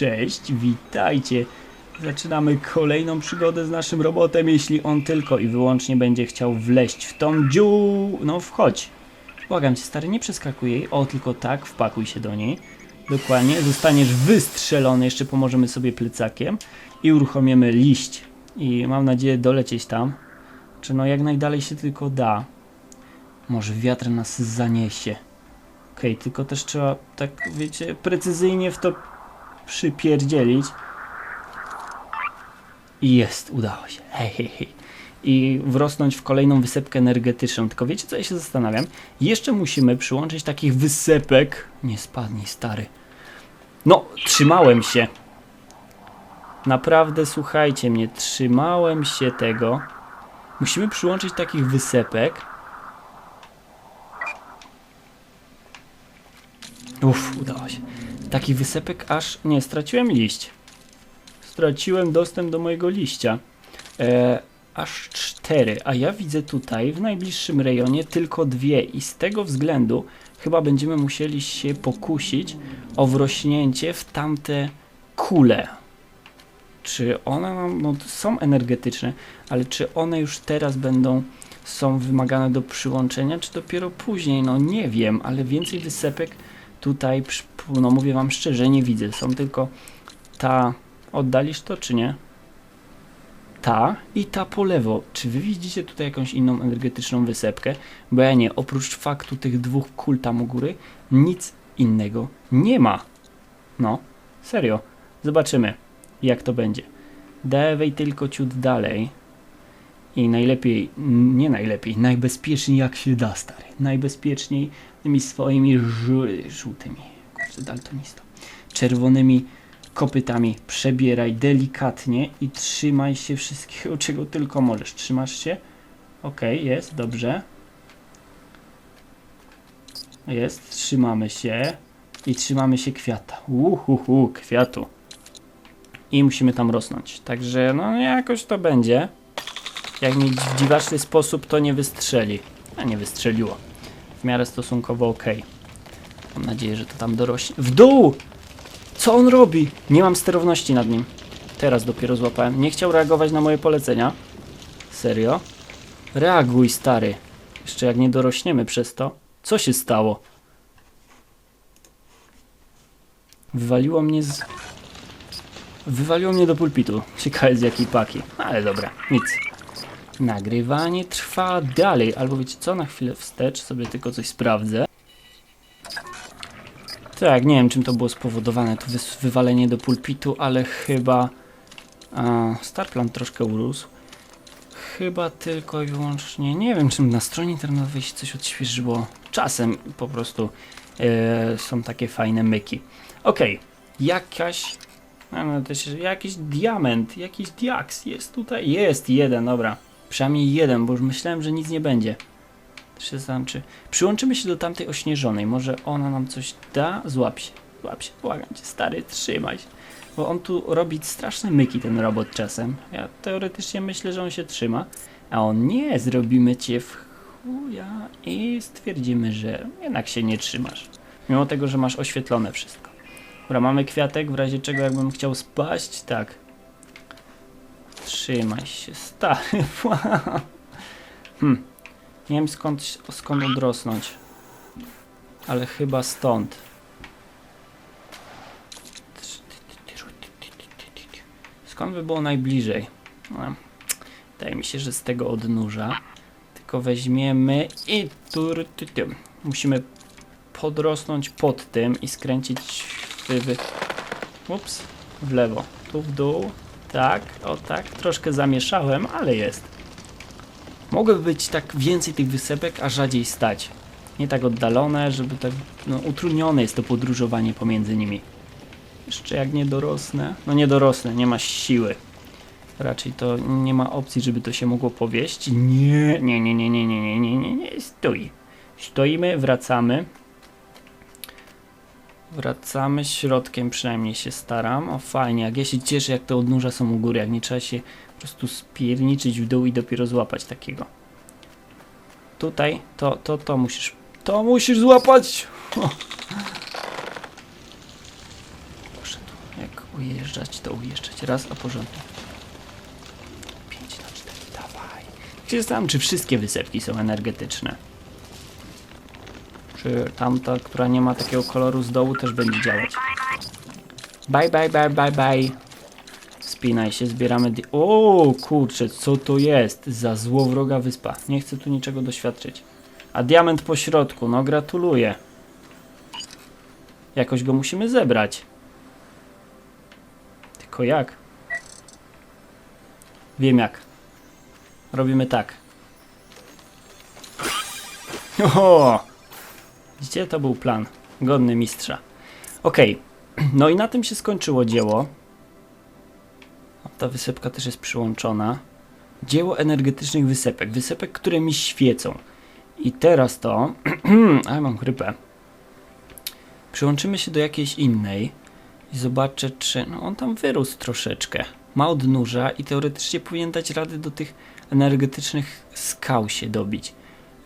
Cześć, witajcie. Zaczynamy kolejną przygodę z naszym robotem, jeśli on tylko i wyłącznie będzie chciał wleść w tą dziu... No wchodź. Błagam cię stary, nie przeskakuj jej. O, tylko tak, wpakuj się do niej. Dokładnie, zostaniesz wystrzelony, jeszcze pomożemy sobie plecakiem i uruchomimy liść. I mam nadzieję dolecieć tam. Czy no jak najdalej się tylko da. Może wiatr nas zaniesie. Okej, tylko też trzeba tak, wiecie, precyzyjnie w to przypierdzielić. I jest, udało się. Hej, hej, hej. I wrosnąć w kolejną wysepkę energetyczną. Tylko wiecie, co ja się zastanawiam? Jeszcze musimy przyłączyć takich wysepek. Nie spadnij, stary. No, trzymałem się. Naprawdę, słuchajcie mnie, trzymałem się tego. Musimy przyłączyć takich wysepek. Uff, udało się. Taki wysepek aż... Nie, straciłem liść. Straciłem dostęp do mojego liścia. E, aż cztery, a ja widzę tutaj w najbliższym rejonie tylko dwie i z tego względu chyba będziemy musieli się pokusić o wrośnięcie w tamte kule. Czy one no, są energetyczne, ale czy one już teraz będą, są wymagane do przyłączenia, czy dopiero później? No nie wiem, ale więcej wysepek tutaj, no mówię wam szczerze, nie widzę. Są tylko ta, oddalisz to czy nie? Ta i ta po lewo. Czy wy widzicie tutaj jakąś inną energetyczną wysepkę? Bo ja nie, oprócz faktu tych dwóch kul tam u góry, nic innego nie ma. No, serio. Zobaczymy, jak to będzie. Dawaj tylko ciut dalej. I najlepiej, nie najlepiej, najbezpieczniej jak się da, stary. Najbezpieczniej tymi swoimi żu- żółtymi, kurczę, daltonista, czerwonymi kopytami przebieraj delikatnie i trzymaj się wszystkiego, czego tylko możesz. Trzymasz się? Okej, jest, dobrze. Jest, trzymamy się i trzymamy się kwiata. Uhuhu, kwiatu. I musimy tam rosnąć. Także no jakoś to będzie. Jak mi w dziwaczny sposób to nie wystrzeli. A nie wystrzeliło. W miarę stosunkowo ok. Mam nadzieję, że to tam dorośnie. W dół! Co on robi? Nie mam sterowności nad nim. Teraz dopiero złapałem. Nie chciał reagować na moje polecenia. Serio? Reaguj, stary. Jeszcze jak nie dorośniemy przez to. Co się stało? Wywaliło mnie z... Wywaliło mnie do pulpitu. Ciekawe z jakiej paki. Ale dobra, nic. Nagrywanie trwa dalej. Albo wiecie co? Na chwilę wstecz sobie tylko coś sprawdzę. Tak, nie wiem czym to było spowodowane, to wywalenie do pulpitu, ale chyba a, Starplan troszkę urósł. Chyba tylko i wyłącznie, nie wiem czym na stronie internetowej się coś odświeżyło. Czasem po prostu e, są takie fajne myki. Okej, jakaś, a, no, też jakiś diament, jakiś diaks jest tutaj, jest jeden, dobra. Przynajmniej jeden, bo już myślałem, że nic nie będzie. Zastanawiam, czy przyłączymy się do tamtej ośnieżonej. Może ona nam coś da? Złap się. Złap się. Błagam cię, stary, trzymaj się. Bo on tu robi straszne myki, ten robot czasem. Ja teoretycznie myślę, że on się trzyma. A on nie, zrobimy cię w chuja i stwierdzimy, że jednak się nie trzymasz. Mimo tego, że masz oświetlone wszystko. Dobra, mamy kwiatek, w razie czego jakbym chciał spaść, tak. Trzymaj się, stary. hmm. Nie wiem skąd, skąd odrosnąć. Ale chyba stąd. Skąd by było najbliżej? No, wydaje mi się, że z tego odnóża. Tylko weźmiemy i tu. Musimy podrosnąć pod tym i skręcić w, w, ups, w lewo. Tu w dół. Tak, o tak. Troszkę zamieszałem, ale jest. Mogłyby być tak więcej tych wysepek, a rzadziej stać. Nie tak oddalone, żeby tak no, utrudnione jest to podróżowanie pomiędzy nimi. Jeszcze jak nie dorosnę. No nie dorosnę, nie ma siły. Raczej to nie ma opcji, żeby to się mogło powieść. Nie, nie, nie, nie, nie, nie, nie, nie, nie, nie. Stój. Stoimy, wracamy. Wracamy środkiem, przynajmniej się staram. O fajnie, jak ja się cieszę, jak te odnóża są u góry, jak nie trzeba się po prostu spierniczyć w dół i dopiero złapać takiego. Tutaj, to, to, to musisz, to musisz złapać! O. Poszedł, jak Ujeżdżać, to ujeżdżać. Raz, a porządnie. 5 na 4, dawaj. Gdzie znam, czy wszystkie wysepki są energetyczne? Czy tamta, która nie ma takiego koloru z dołu, też będzie działać? Bye, bye, bye, bye, bye. Spinaj się, zbieramy. O, kurczę, co to jest? Za złowroga wyspa. Nie chcę tu niczego doświadczyć. A diament po środku, no gratuluję. Jakoś go musimy zebrać. Tylko jak? Wiem jak. Robimy tak. O! Gdzie to był plan? Godny mistrza. Okej. No i na tym się skończyło dzieło. Ta wysepka też jest przyłączona. Dzieło energetycznych wysepek. Wysepek, które mi świecą. I teraz to... A, mam chrypę. Przyłączymy się do jakiejś innej i zobaczę, czy... No on tam wyrósł troszeczkę. Ma odnóża i teoretycznie powinien dać rady do tych energetycznych skał się dobić.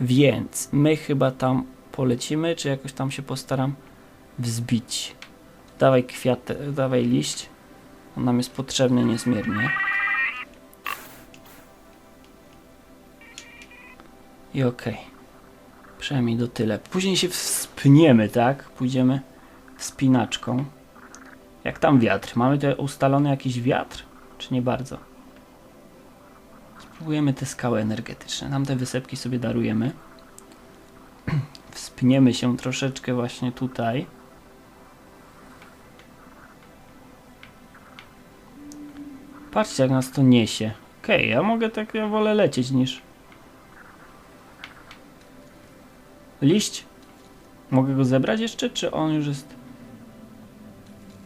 Więc my chyba tam polecimy, czy jakoś tam się postaram wzbić. Dawaj kwiat, dawaj liść. On nam jest potrzebny niezmiernie. I okej. Przynajmniej do tyle. Później się wspniemy, tak? Pójdziemy spinaczką. Jak tam wiatr? Mamy tutaj ustalony jakiś wiatr? Czy nie bardzo? Spróbujemy te skały energetyczne. Nam te wysepki sobie darujemy. Wspniemy się troszeczkę właśnie tutaj. Patrzcie jak nas to niesie. Okej, ja mogę tak, ja wolę lecieć niż... Liść? Mogę go zebrać jeszcze, czy on już jest...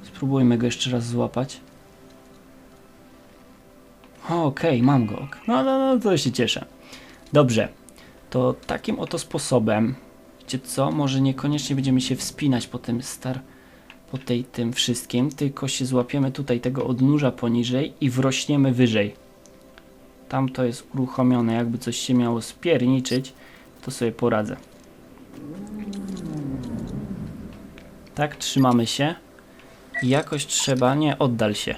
Spróbujmy go jeszcze raz złapać. Okej, mam go. No, no, no, to się cieszę. Dobrze. To takim oto sposobem, wiecie co, może niekoniecznie będziemy się wspinać po tym star... po tej tym wszystkim, tylko się złapiemy tutaj tego odnóża poniżej i wrośniemy wyżej. Tam to jest uruchomione, jakby coś się miało spierniczyć, to sobie poradzę. Tak, trzymamy się. I jakoś trzeba, nie, oddal się.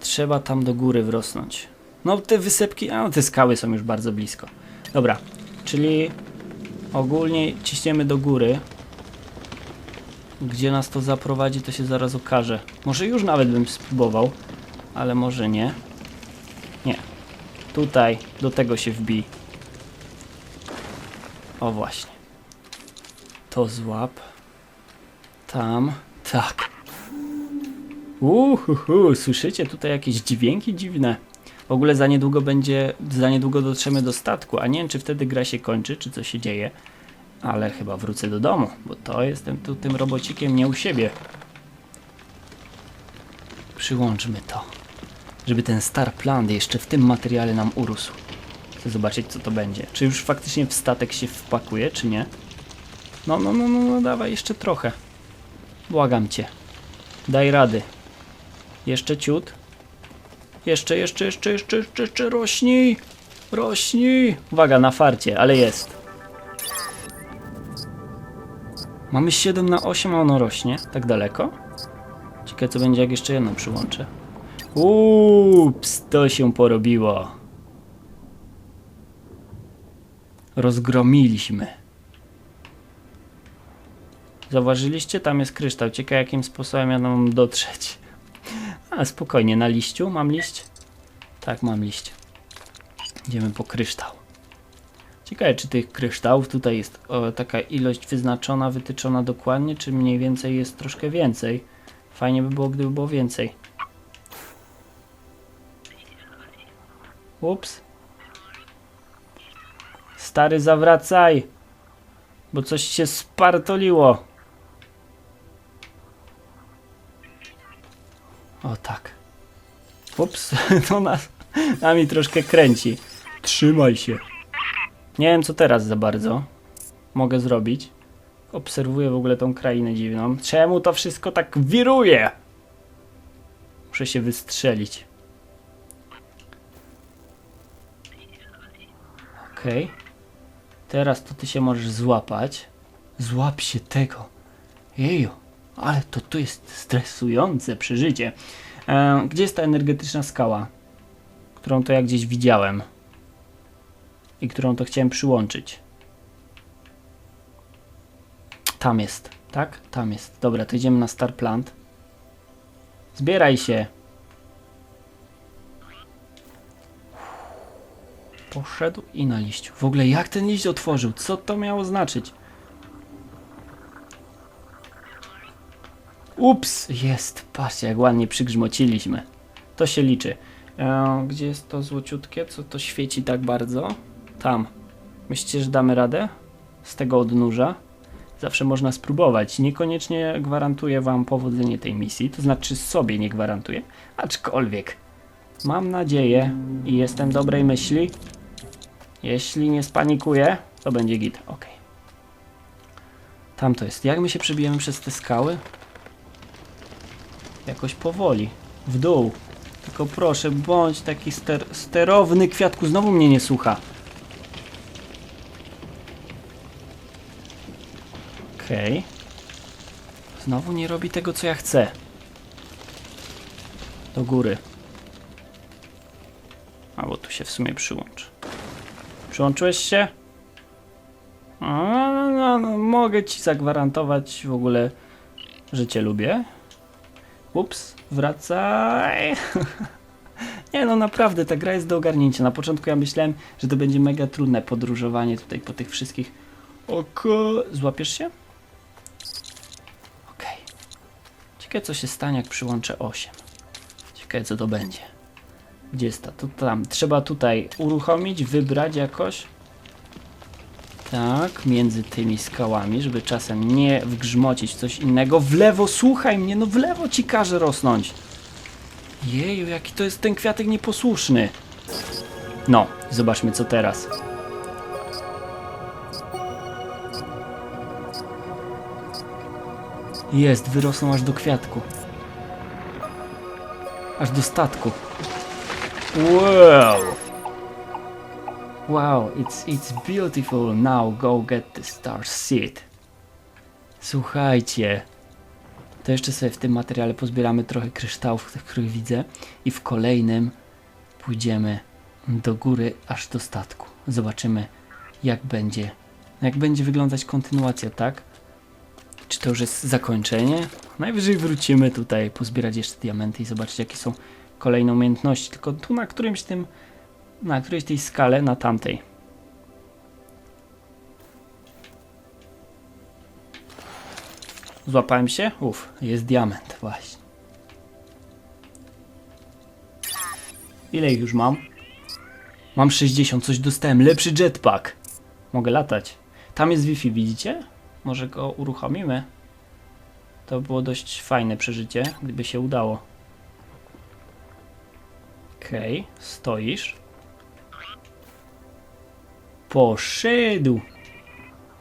Trzeba tam do góry wrosnąć. No te wysepki, a no, te skały są już bardzo blisko. Dobra, czyli ogólnie ciśniemy do góry. Gdzie nas to zaprowadzi, to się zaraz okaże. Może już nawet bym spróbował, ale może nie. Nie. Tutaj, do tego się wbij. O właśnie. To złap. Tam. Tak. Uhuhu, słyszycie tutaj jakieś dźwięki dziwne? W ogóle za niedługo będzie, za niedługo dotrzemy do statku, a nie wiem czy wtedy gra się kończy, czy co się dzieje. Ale chyba wrócę do domu, bo to jestem tu tym robocikiem nie u siebie. Przyłączmy to, żeby ten Star Plan jeszcze w tym materiale nam urósł. Chcę zobaczyć co to będzie. Czy już faktycznie w statek się wpakuje, czy nie? No, no, no, no, no dawaj jeszcze trochę. Błagam cię. Daj rady. Jeszcze ciut. Jeszcze, jeszcze, jeszcze, jeszcze, jeszcze, jeszcze rośnij. Rośnij. Uwaga, na farcie, ale jest. Mamy 7 na 8, a ono rośnie. Tak daleko? Ciekawe co będzie jak jeszcze jedno przyłączę. Ups, to się porobiło. Rozgromiliśmy. Zauważyliście? Tam jest kryształ. Ciekawe jakim sposobem ja mam dotrzeć. A spokojnie, na liściu mam liść? Tak, mam liść. Idziemy po kryształ. Ciekawe, czy tych kryształów tutaj jest o, taka ilość wyznaczona, wytyczona dokładnie, czy mniej więcej jest troszkę więcej. Fajnie by było, gdyby było więcej. Ups. Stary, zawracaj! Bo coś się spartoliło. Ups, to nas, nami troszkę kręci. Trzymaj się. Nie wiem co teraz za bardzo mogę zrobić. Obserwuję w ogóle tą krainę dziwną. Czemu to wszystko tak wiruje? Muszę się wystrzelić. Okej. Okay. Teraz to ty się możesz złapać. Złap się tego. Jeju. Ale to to jest stresujące przeżycie. E, gdzie jest ta energetyczna skała? Którą to ja gdzieś widziałem. I którą to chciałem przyłączyć. Tam jest, tak? Tam jest. Dobra, to idziemy na Star Plant. Zbieraj się. Poszedł i na liściu. W ogóle jak ten liść otworzył? Co to miało znaczyć? Ups, jest. Patrzcie, jak ładnie przygrzmociliśmy. To się liczy. E, gdzie jest to złociutkie? Co to świeci tak bardzo? Tam. Myślicie, że damy radę? Z tego odnóża? Zawsze można spróbować. Niekoniecznie gwarantuję wam powodzenie tej misji, to znaczy sobie nie gwarantuję, aczkolwiek mam nadzieję i jestem dobrej myśli. Jeśli nie spanikuję, to będzie git. Ok. Tam to jest. Jak my się przebijemy przez te skały? Jakoś powoli. W dół. Tylko proszę, bądź taki ster sterowny kwiatku. Znowu mnie nie słucha. Okej. Znowu nie robi tego, co ja chcę. Do góry. Albo tu się w sumie przyłącz. Przyłączyłeś się? No, no, no, no, mogę ci zagwarantować w ogóle, że cię lubię. Ups, wracaj. Nie no, naprawdę, ta gra jest do ogarnięcia. Na początku ja myślałem, że to będzie mega trudne podróżowanie tutaj po tych wszystkich. Oko, złapiesz się? Okej. Ciekawe co się stanie jak przyłączę 8. Ciekawe co to będzie. Gdzie jest ta? To tam. Trzeba tutaj uruchomić, wybrać jakoś. Tak, między tymi skałami, żeby czasem nie wgrzmocić coś innego. W lewo, słuchaj mnie, no w lewo ci każe rosnąć. Jeju, jaki to jest ten kwiatek nieposłuszny. No, zobaczmy co teraz. Jest, wyrosną aż do kwiatku. Aż do statku. Wow! Wow, it's, it's beautiful. Now go get the star seed. Słuchajcie. To jeszcze sobie w tym materiale pozbieramy trochę kryształów, których widzę. I w kolejnym pójdziemy do góry aż do statku. Zobaczymy jak będzie, jak będzie wyglądać kontynuacja, tak? Czy to już jest zakończenie? Najwyżej wrócimy tutaj, pozbierać jeszcze diamenty i zobaczyć jakie są kolejne umiejętności. Tylko tu na którymś tym, na którejś tej skale, na tamtej. Złapałem się? Uf, jest diament, właśnie. Ile ich już mam? Mam 60, coś dostałem. Lepszy jetpack. Mogę latać. Tam jest Wi-Fi, widzicie? Może go uruchomimy? To było dość fajne przeżycie, gdyby się udało. Okej, okay, stoisz. Poszedł.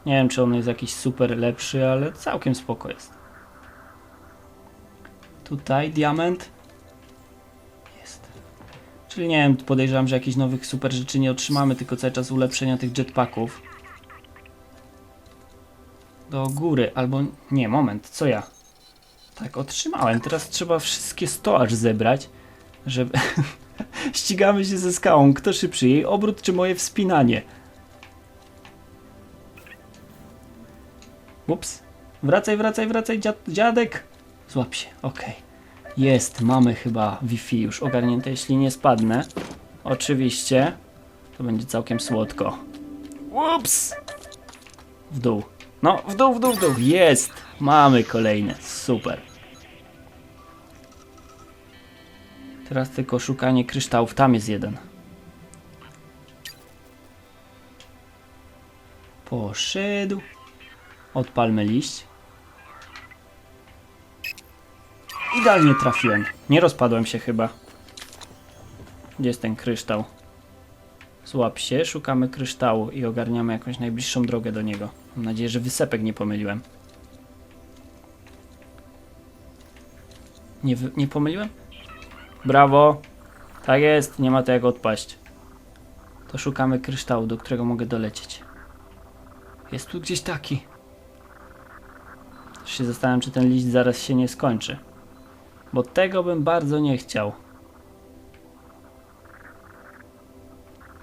Nie wiem, czy on jest jakiś super lepszy, ale całkiem spoko jest. Tutaj diament. Jest. Czyli nie wiem, podejrzewam, że jakichś nowych super rzeczy nie otrzymamy, tylko cały czas ulepszenia tych jetpacków. Do góry, albo... Nie, moment, co ja? Tak, otrzymałem. Teraz trzeba wszystkie 100 aż zebrać, żeby... Ścigamy się ze skałą. Kto szybszy? Jej obrót czy moje wspinanie? Ups. Wracaj, wracaj, wracaj, dziad, dziadek. Złap się, okej. Jest, mamy chyba Wi-Fi już ogarnięte, jeśli nie spadnę. Oczywiście. To będzie całkiem słodko. Ups. W dół. No, w dół, w dół, w dół. Jest. Mamy kolejne. Super. Teraz tylko szukanie kryształów. Tam jest jeden. Poszedł. Odpalmy liść. Idealnie trafiłem. Nie rozpadłem się chyba. Gdzie jest ten kryształ? Złap się, szukamy kryształu i ogarniamy jakąś najbliższą drogę do niego. Mam nadzieję, że wysepek nie pomyliłem. Nie, nie pomyliłem? Brawo! Tak jest, nie ma to jak odpaść. To szukamy kryształu, do którego mogę dolecieć. Jest tu gdzieś taki. Się zastanawiam, czy ten liść zaraz się nie skończy. Bo tego bym bardzo nie chciał.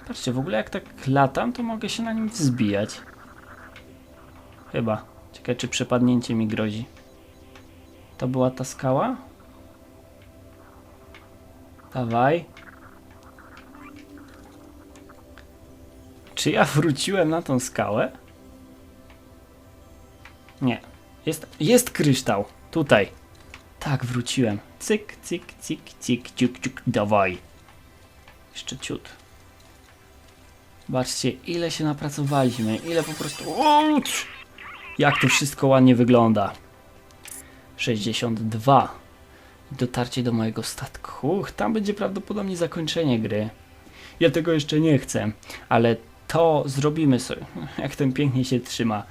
Patrzcie, w ogóle jak tak latam, to mogę się na nim wzbijać. Chyba. Czekaj, czy przepadnięcie mi grozi. To była ta skała? Dawaj. Czy ja wróciłem na tą skałę? Nie. Jest, jest kryształ. Tutaj. Tak, wróciłem. Cyk, cyk, cyk, cyk, ciuk, ciuk, dawaj. Jeszcze ciut. Zobaczcie, ile się napracowaliśmy, ile po prostu... Jak to wszystko ładnie wygląda. 62. Dotarcie do mojego statku. Uch, tam będzie prawdopodobnie zakończenie gry. Ja tego jeszcze nie chcę, ale to zrobimy sobie. Jak ten pięknie się trzyma.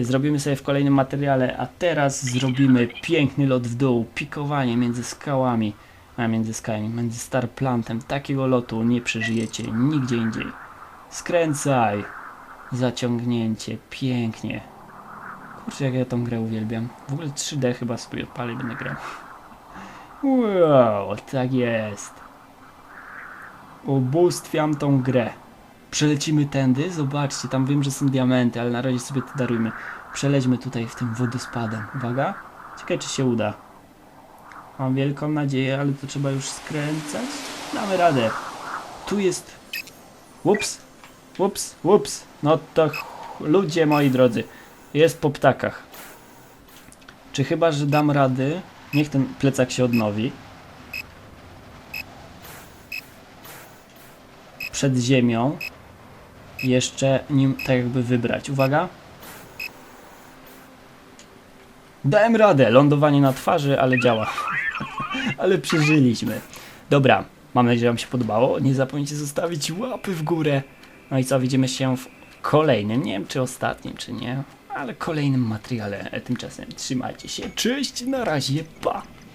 Zrobimy sobie w kolejnym materiale, a teraz zrobimy piękny lot w dół, pikowanie między skałami, a między skałami, między Starplantem. Takiego lotu nie przeżyjecie nigdzie indziej. Skręcaj! Zaciągnięcie, pięknie. Kurczę, jak ja tą grę uwielbiam. W ogóle 3D chyba sobie odpalę i będę grał. Wow, tak jest. Ubóstwiam tą grę. Przelecimy tędy, zobaczcie, tam wiem, że są diamenty, ale na razie sobie to darujmy. Przelećmy tutaj w tym wodospadem. Uwaga. Ciekawe, czy się uda. Mam wielką nadzieję, ale to trzeba już skręcać. Damy radę. Tu jest... Ups. Ups, ups. No to ludzie moi drodzy. Jest po ptakach. Czy chyba, że dam rady? Niech ten plecak się odnowi. Przed ziemią. Jeszcze nim tak jakby wybrać. Uwaga. Dałem radę. Lądowanie na twarzy, ale działa. ale przeżyliśmy. Dobra. Mam nadzieję, że Wam się podobało. Nie zapomnijcie zostawić łapy w górę. No i co, widzimy się w kolejnym, nie wiem czy ostatnim, czy nie, ale kolejnym materiale. Tymczasem trzymajcie się. Cześć, na razie, pa!